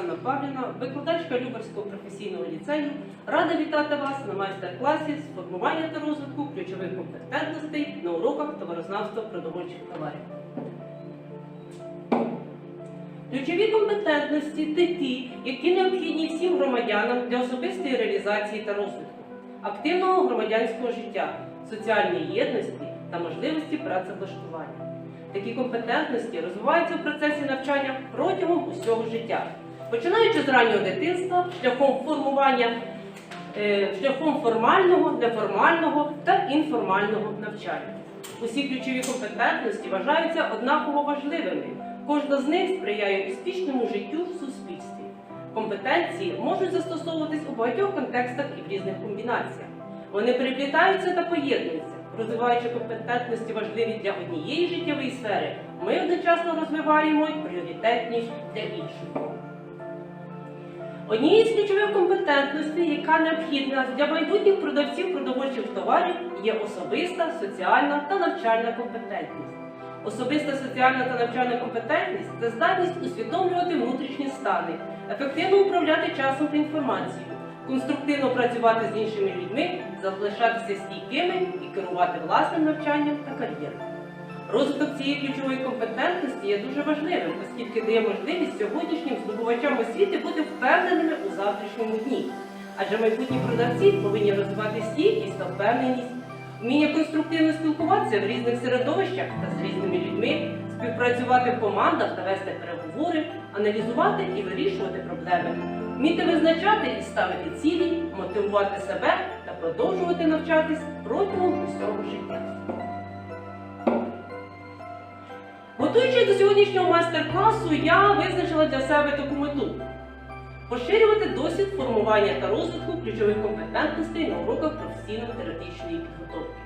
Оксана Павлівна, викладачка Люберського професійного ліцею, рада вітати вас на майстер-класі з формування та розвитку ключових компетентностей на уроках товарознавства продовольчих товарів. Ключові компетентності це ті, які необхідні всім громадянам для особистої реалізації та розвитку, активного громадянського життя, соціальної єдності та можливості працевлаштування. Такі компетентності розвиваються в процесі навчання протягом усього життя, починаючи з раннього дитинства, шляхом формування, е, шляхом формального, неформального та інформального навчання. Усі ключові компетентності вважаються однаково важливими. Кожна з них сприяє успішному життю в суспільстві. Компетенції можуть застосовуватись у багатьох контекстах і в різних комбінаціях. Вони переплітаються та поєднуються, розвиваючи компетентності важливі для однієї життєвої сфери. Ми одночасно розвиваємо й пріоритетні для іншої. Однією з ключових компетентностей, яка необхідна для майбутніх продавців продовольчих товарів, є особиста, соціальна та навчальна компетентність. Особиста соціальна та навчальна компетентність це здатність усвідомлювати внутрішні стани, ефективно управляти часом та інформацією, конструктивно працювати з іншими людьми, залишатися стійкими і керувати власним навчанням та кар'єрою. Розвиток цієї ключової компетентності є дуже важливим, оскільки дає можливість сьогоднішнім здобувачам освіти бути впевненими у завтрашньому дні. Адже майбутні продавці повинні розвивати стійкість та впевненість, вміння конструктивно спілкуватися в різних середовищах та з різними людьми, співпрацювати в командах та вести переговори, аналізувати і вирішувати проблеми, вміти визначати і ставити цілі, мотивувати себе та продовжувати навчатись протягом усього життя. Готуючись до сьогоднішнього майстер-класу, я визначила для себе таку мету. Поширювати досвід формування та розвитку ключових компетентностей на уроках професійно-теоретичної підготовки,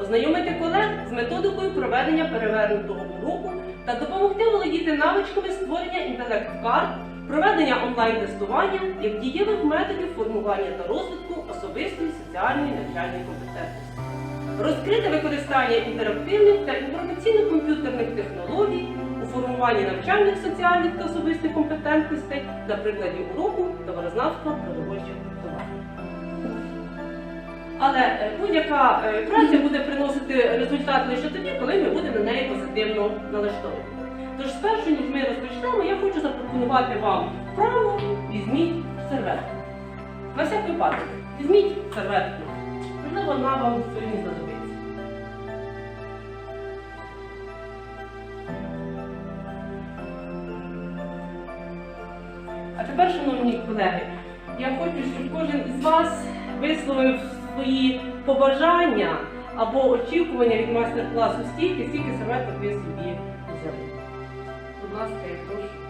ознайомити колег з методикою проведення перевернутого уроку та допомогти володіти навичками створення інтелект-карт, проведення онлайн-тестування як дієвих методів формування та розвитку особистої соціальної навчальної компетентності розкрите використання інтерактивних та інформаційних комп'ютерних технологій у формуванні навчальних соціальних та особистих компетентностей на прикладі уроку товарознавства продовольчих товарів. Але е, будь-яка е, праця буде приносити результат лише тоді, коли ми будемо на неї позитивно налаштовані. Тож, спершу, ніж ми розпочнемо, я хочу запропонувати вам вправу візьміть серветку. На всяк випадок, візьміть серветку. Можливо, вона вам сьогодні знадобиться. А тепер, шановні колеги, я хочу, щоб кожен із вас висловив свої побажання або очікування від майстер-класу стільки, скільки серветок ви собі взяли. Будь ласка, я прошу.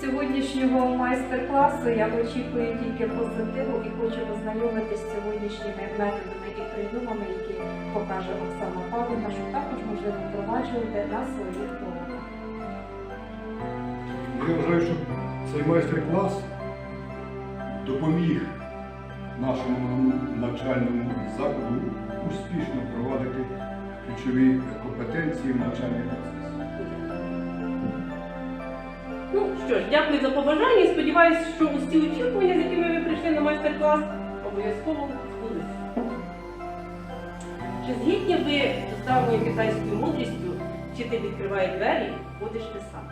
Сьогоднішнього майстер-класу я очікую тільки позитиву і хочу ознайомитися з сьогоднішніми методами і прийомами, які покаже Оксана Павлівна, що також можливо впроваджувати на своїх уроках. Я вважаю, що цей майстер-клас допоміг нашому навчальному закладу успішно провадити ключові компетенції в навчальний що ж, дякую за побажання. Сподіваюся, що усі очікування, з якими ви прийшли на майстер-клас, обов'язково збудуться. Чи згідні ви з китайською мудрістю, вчитель відкриває двері, ходиш ти сам?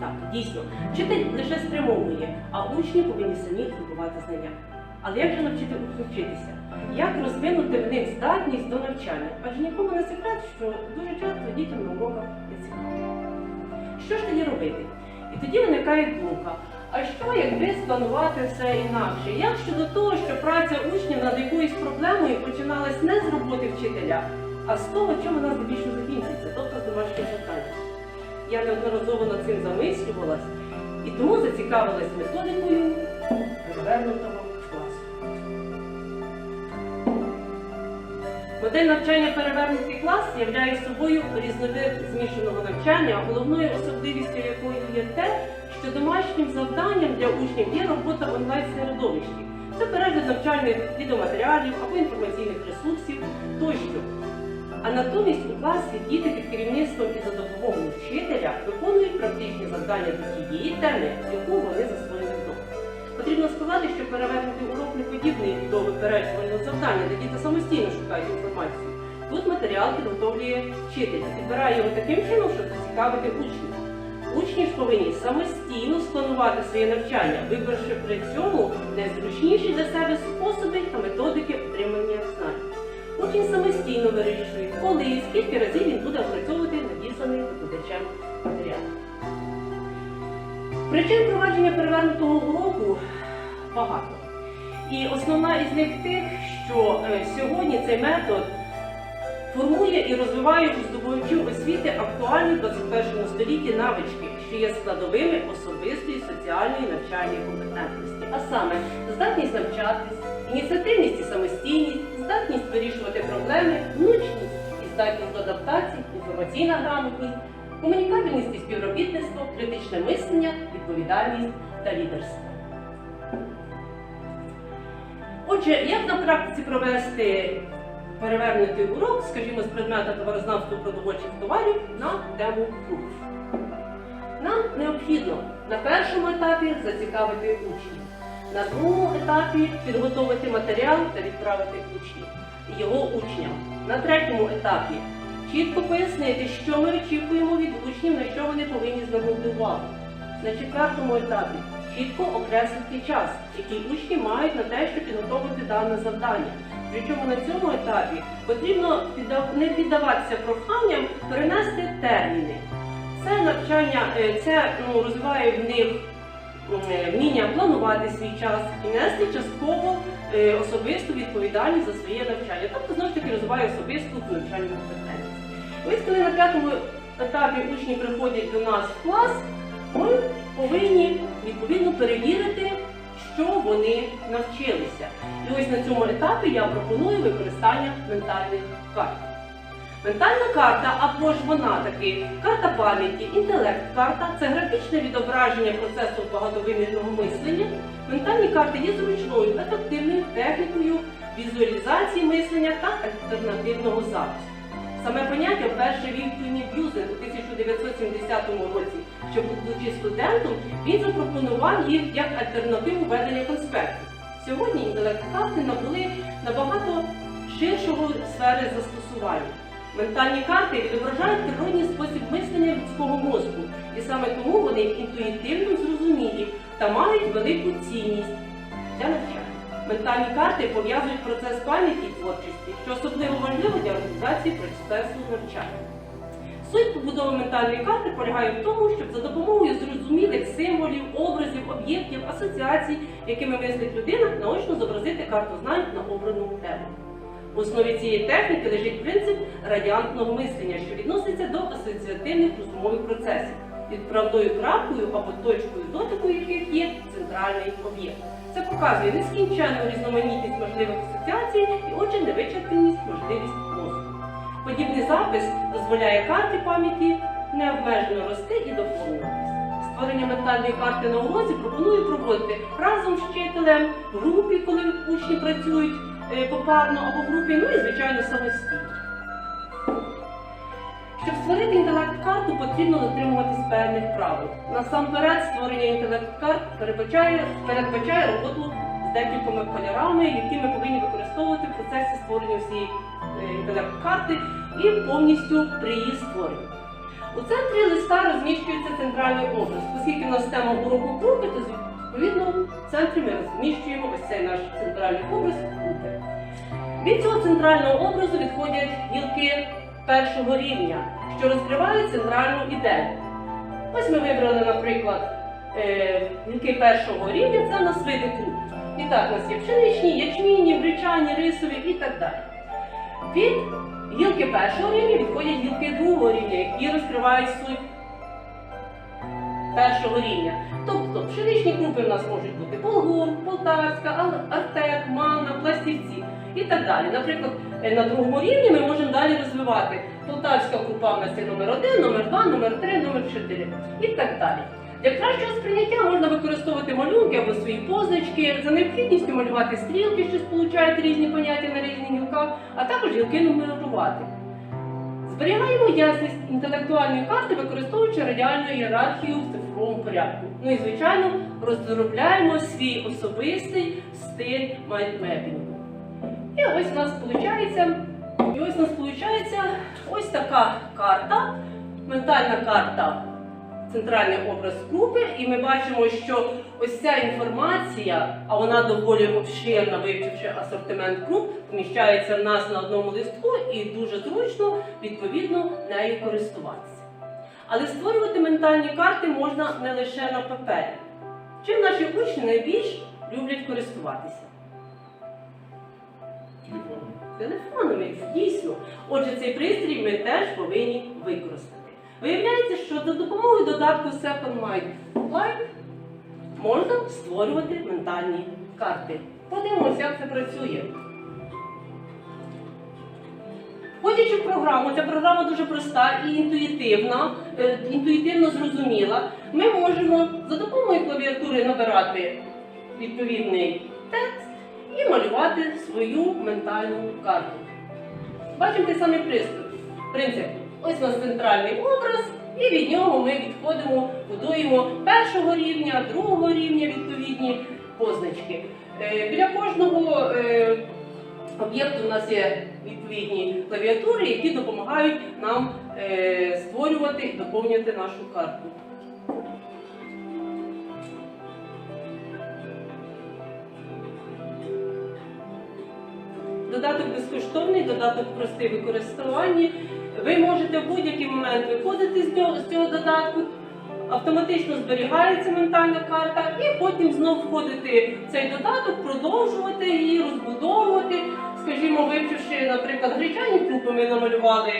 Так, дійсно, вчитель лише спрямовує, а учні повинні самі здобувати знання. Але як же навчити вчитися? Як розвинути в них здатність до навчання? Адже нікому не секрет, що дуже часто дітям на уроках не цікаво. Що ж тоді робити? І тоді виникає думка, а що якби спланувати все інакше? Як щодо того, що праця учнів над якоюсь проблемою починалась не з роботи вчителя, а з того, чим вона здебільшого закінчиться, тобто з домашніх завдань? Я неодноразово над цим замислювалась і тому зацікавилась методикою перевернутого Модель навчання перевернутий клас являє собою різновид змішаного навчання, головною особливістю якої є те, що домашнім завданням для учнів є робота в онлайн-середовищі. Це перегляд навчальних відеоматеріалів або інформаційних ресурсів тощо. А натомість у класі діти під керівництвом і за допомогою вчителя виконують практичні завдання до тієї теми, яку вони вдома. Потрібно сказати, що перевернути урок не подібний до випереджувального завдання, де діти самостійно шукають інформацію. Тут матеріал підготовлює вчитель, підбирає його таким чином, щоб зацікавити учнів. Учні ж повинні самостійно спланувати своє навчання, вибравши при цьому найзручніші для себе способи та методики отримання знань. Учень самостійно вирішує, коли і скільки разів він буде опрацьовувати надісланий викладачем матеріал. Причин провадження перевернутого уроку багато. І основна із них тих, що е, сьогодні цей метод формує і розвиває у здобувачів освіти актуальні в 21 столітті навички, що є складовими особистої соціальної навчальної компетентності, а саме здатність навчатись, ініціативність і самостійність, здатність вирішувати проблеми, внучність і здатність до адаптації, інформаційна грамотність, комунікабельність і співробітництво, критичне мислення, відповідальність та лідерство. Отже, як на практиці провести перевернутий урок, скажімо, з предмета товарознавства продовольчих товарів на тему фруктів? Нам необхідно на першому етапі зацікавити учнів, на другому етапі підготовити матеріал та відправити учнів, його учням. На третьому етапі чітко пояснити, що ми очікуємо від учнів, на що вони повинні звернути увагу. На четвертому етапі чітко окреслити час, який учні мають на те, щоб підготовити дане завдання. Причому на цьому етапі потрібно не піддаватися проханням перенести терміни. Це навчання, е, це ну, розвиває в них е, вміння планувати свій час і нести частково е, особисту відповідальність за своє навчання. Тобто, знову ж таки, розвиває особисту навчальну компетентність. Ось коли на п'ятому етапі учні приходять до нас в клас, ми повинні відповідно перевірити, що вони навчилися. І ось на цьому етапі я пропоную використання ментальних карт. Ментальна карта, або ж вона таки карта пам'яті, інтелект-карта це графічне відображення процесу багатовимірного мислення. Ментальні карти є зручною, ефективною технікою візуалізації мислення та альтернативного запису. Саме поняття вперше вів Тюні Б'юзен у 1970 році, що, будучи студентом, він запропонував їх як альтернативу ведення конспектів. Сьогодні інтелект-карти набули набагато ширшого сфери застосування. Ментальні карти відображають природній спосіб мислення людського мозку, і саме тому вони інтуїтивно зрозумілі та мають велику цінність. Ментальні карти пов'язують процес пам'яті і творчості, що особливо важливо для організації процесу навчання. Суть побудови ментальної карти полягає в тому, щоб за допомогою зрозумілих символів, образів, об'єктів, асоціацій, якими мислить людина, наочно зобразити карту знань на обрану тему. В основі цієї техніки лежить принцип радіантного мислення, що відноситься до асоціативних розумових процесів, відправною крапкою або точкою дотику яких є центральний об'єкт. Це показує нескінченну різноманітність можливих асоціацій і, отже, невичерпність можливість мозку. Подібний запис дозволяє карті пам'яті необмежено рости і доповнюватися. Створення ментальної карти на уроці пропоную проводити разом з вчителем, в групі, коли учні працюють е, попарно або в групі, ну і звичайно самостійно. Щоб створити інтелект-карту, потрібно дотримуватись певних правил. Насамперед, створення інтелект-карт передбачає, передбачає роботу з декількома кольорами, які ми повинні використовувати в процесі створення всієї е, інтелект-карти і повністю при її створенні. У центрі листа розміщується центральний образ. Оскільки в нас тема уроку крупи, то відповідно в центрі ми розміщуємо ось цей наш центральний образ крупи. Від цього центрального образу відходять гілки першого рівня, що розкривають центральну ідею. Ось ми вибрали, наприклад, е, гілки першого рівня, це у нас види круп. І так, у нас є пшеничні, ячмінні, гречані, рисові і так далі. Від гілки першого рівня відходять гілки другого рівня, які розкривають суть першого рівня. Тобто пшеничні крупи в нас можуть бути болгур, полтавська, артек, манна, пластівці і так далі. Наприклад, е, на другому рівні ми можемо далі розвивати полтавська крупа в нас є номер 1, номер 2, номер 3, номер 4 і так далі. Для кращого сприйняття можна використовувати малюнки або свої позначки, за необхідністю малювати стрілки, що сполучають різні поняття на різних гілках, а також гілки нумерувати. Зберігаємо ясність інтелектуальної карти, використовуючи радіальну ієрархію в цифровому порядку. Ну і звичайно розробляємо свій особистий стиль майндмепінгу. І ось у нас виходить, і ось у нас виходить ось така карта, ментальна карта, центральний образ групи, і ми бачимо, що ось ця інформація, а вона доволі обширна, вивчивши асортимент груп, поміщається в нас на одному листку і дуже зручно відповідно нею користуватися. Але створювати ментальні карти можна не лише на папері. Чим наші учні найбільш люблять користуватися? Телефон. телефонами, дійсно. Отже, цей пристрій ми теж повинні використати. Виявляється, що за допомогою додатку Second Mind Live можна створювати ментальні карти. Подивимося, як це працює. Входячи в програму, ця програма дуже проста і інтуїтивна, е, інтуїтивно зрозуміла. Ми можемо за допомогою клавіатури набирати відповідний і малювати свою ментальну карту. Бачимо той самий приступ. Принцип. Ось у нас центральний образ, і від нього ми відходимо, будуємо першого рівня, другого рівня відповідні позначки. Е, Біля кожного е, об'єкту у нас є відповідні клавіатури, які допомагають нам е, створювати і доповнювати нашу карту. Додаток безкоштовний, додаток простий в використанні. Ви можете в будь-який момент виходити з цього додатку, автоматично зберігається ментальна карта, і потім знов входити в цей додаток, продовжувати її, розбудовувати. Скажімо, вивчивши, наприклад, гречані крупи, ми намалювали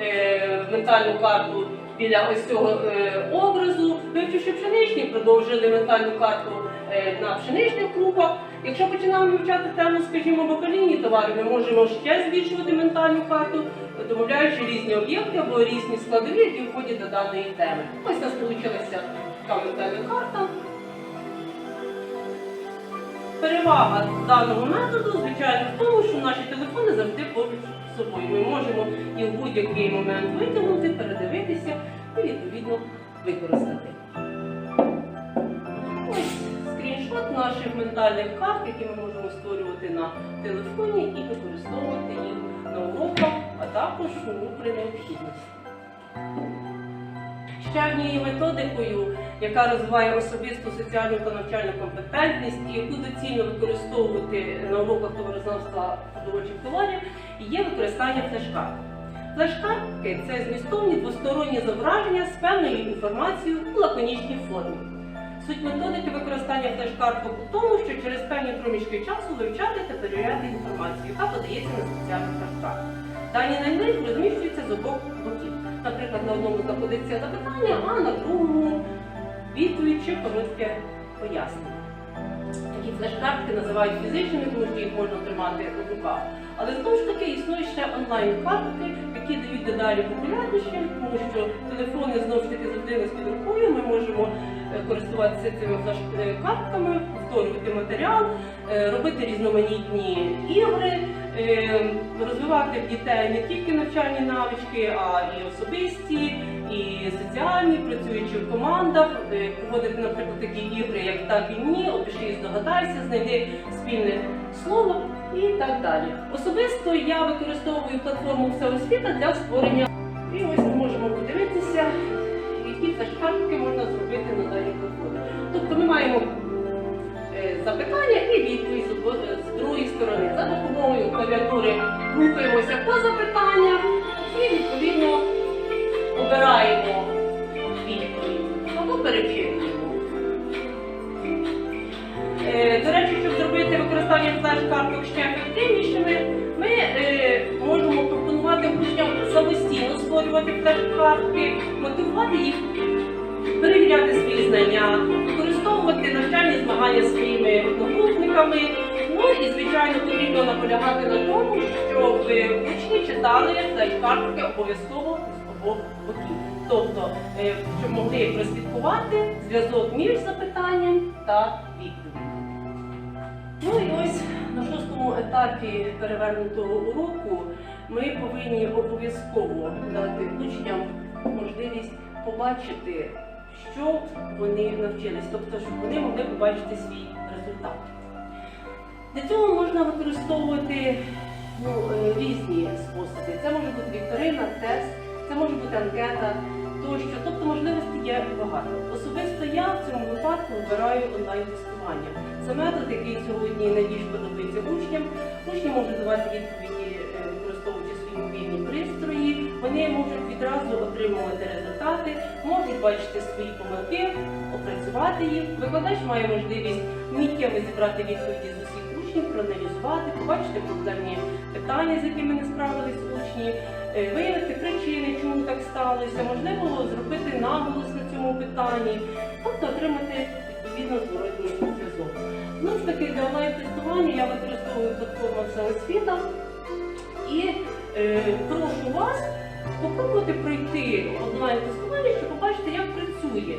е, ментальну карту біля ось цього е, образу. Вивчивши пшеничні, продовжили ментальну карту е, на пшеничних крупах. Якщо починаємо вивчати тему, скажімо, бакалійні товари, ми можемо ще збільшувати ментальну карту, домовляючи різні об'єкти або різні складові, які входять до даної теми. Ось у нас вийшла така ментальна карта. Перевага даного методу, звичайно, в тому, що наші телефони завжди поруч з собою. Ми можемо і в будь-який момент витягнути, передивитися і відповідно використати. Ментальних карт, які ми можемо створювати на телефоні і використовувати їх на уроках, а також ну, при необхідності. Ще однією методикою, яка розвиває особисту соціальну та навчальну компетентність і яку доцільно використовувати на уроках товарознавства продовольчих товарів, є використання флешкарт. Флешкартки це змістовні двосторонні зображення з певною інформацією у лаконічній формі. Суть методики використання флеш-карток у тому, що через певні проміжки часу вивчати та перевіряти інформацію, яка подається на спеціальних флеш-картах. Дані наймейк розміщуються з обох боків. Наприклад, на одному знаходиться запитання, а на другому відповідь чи коротке пояснення. Такі флеш-картки називають фізичними, тому що їх можна тримати у руках. Але знову ж таки існують ще онлайн-картки, які дають дедалі популярніші, тому що телефони знову ж таки завжди не під рукою. Ми можемо е, користуватися цими флеш-картками, повторювати матеріал, е, робити різноманітні ігри, е, розвивати в дітей не тільки навчальні навички, а і особисті, і соціальні, працюючи в командах, е, проводити, наприклад, такі ігри, як так і ні, опиши і здогадайся, знайди спільне слово і так далі. Особисто я використовую платформу Всеосвіта для створення. І ось ми можемо подивитися, які флеш-картки можна зробити на даній платформі. Тобто ми маємо е, запитання і відповідь з е, другої сторони. За допомогою клавіатури рухаємося по запитаннях і відповідно обираємо відповідь або перечитуємо. Е, До речі, щоб зробити використання флеш-карток учням самостійно створювати флеш-картки, мотивувати їх, перевіряти свої знання, використовувати навчальні змагання своїми одногрупниками. Ну і звичайно потрібно наполягати на тому, щоб учні читали флеш-картки обов'язково з боків. Тобто, е, щоб могли прослідкувати зв'язок між запитанням та відповіддю. Ну і ось на шостому етапі перевернутого уроку ми повинні обов'язково дати учням можливість побачити, що вони навчились, тобто, щоб вони могли побачити свій результат. Для цього можна використовувати ну, е, різні способи. Це може бути вікторина, тест, це може бути анкета тощо. Тобто можливостей є багато. Особисто я в цьому випадку вибираю онлайн-тестування. Це метод, який сьогодні найбільш подобається учням. Учні можуть давати відповіді, Вони можуть відразу отримувати результати, можуть бачити свої помилки, опрацювати їх. Викладач має можливість миттєво зібрати відповіді з усіх учнів, проаналізувати, побачити проблемні питання, з якими не справились учні, е, виявити причини, чому так сталося, можливо, зробити наголос на цьому питанні, тобто отримати відповідно зворотній зв'язок. Знову ж таки, для онлайн-тестування я використовую платформу «Всеосвіта» і е, прошу вас попробувати пройти онлайн-тестування, щоб побачити, як працює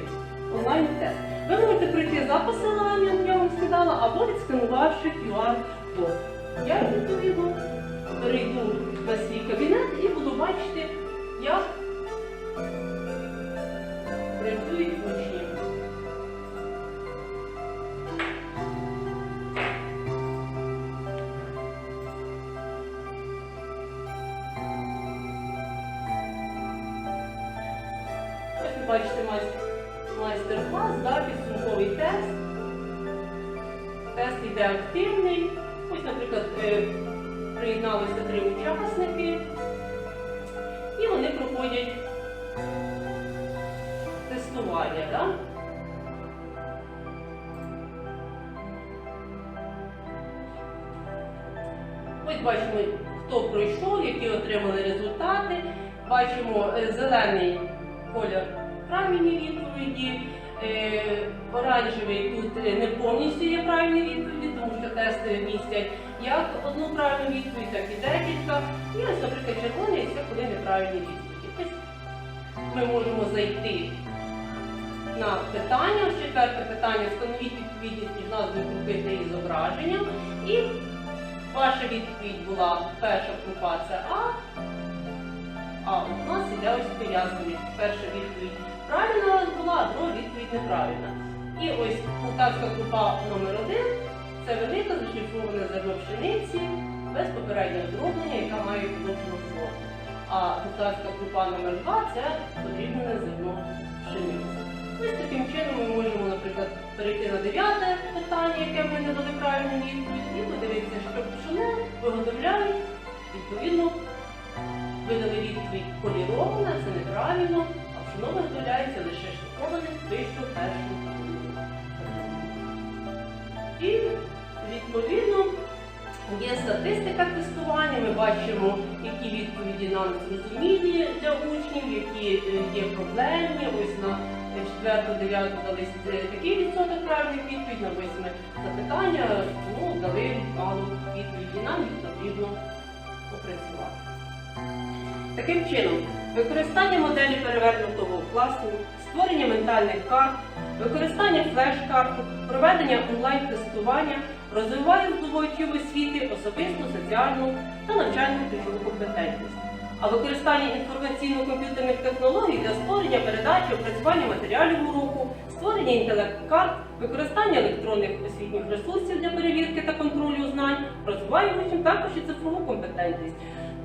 онлайн-тест. Ви можете пройти за посиланням, я вам сказала, або відсканувавши QR-код. Я відповідно перейду на свій кабінет і буду бачити, Тест йде активний. Ось, наприклад, е, приєдналися три учасники, і вони проходять тестування. Да? Ось бачимо, хто пройшов, які отримали результати. Бачимо е, зелений колір правильні відповіді. Е, Оранжевий тут не повністю є правильні відповіді, тому що тести містять як одну правильну відповідь, так і декілька. І ось, наприклад, червоний це коли неправильні відповіді. Ось ми можемо зайти на питання. Четверте питання встановіть відповідність між назвою групи та її зображенням. І ваша відповідь була перша група це А. А у нас іде ось пояснення. Перша відповідь правильна у вас була, а друга відповідь неправильна. І ось полтавська група номер один це велика зашифрована зерно пшениці без попереднього дроблення, яка має подовжену форму. А полтавська група номер два це подрібнене зерно пшениці. Ось таким чином ми можемо, наприклад, перейти на дев'яте питання, яке ми не дали правильну відповідь, і подивитися, що пшено виготовляють відповідно видали відповідь полірована, це неправильно, а пшено виготовляється лише першу категорію. І відповідно є статистика тестування. Ми бачимо, які відповіді нам зрозумілі для учнів, які е, є проблемні. Ось на 4-9 дали такий відсоток правильних відповідей, на 8 запитання ну, дали мало відповіді. Нам їх потрібно опрацювати. Таким чином, використання моделі перевернутого класу, створення ментальних карт, використання флеш-карток, проведення онлайн-тестування розвиває здобувачів освіти особисту, соціальну та навчальну ключову компетентність. А використання інформаційно-комп'ютерних технологій для створення передачі, опрацювання матеріалів уроку, створення інтелект-карт, використання електронних освітніх ресурсів для перевірки та контролю знань розвиває учням також і цифрову компетентність.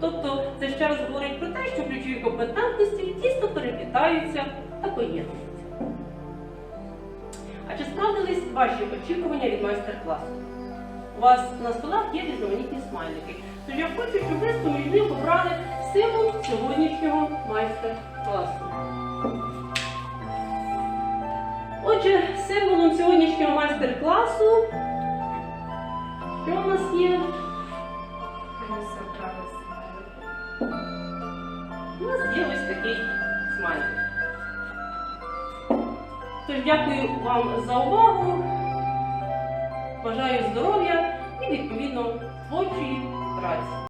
Тобто це ще раз говорить про те, що ключові компетентності тісно переплітаються та поєднуються. А чи справдились ваші очікування від майстер-класу? У вас на столах є різноманітні смайлики. Тож я хочу, щоб ви поміж них обрали символ сьогоднішнього майстер-класу. Отже, символом сьогоднішнього майстер-класу, що у нас є? Дякую вам за увагу. Бажаю здоров'я і відповідно творчої праці.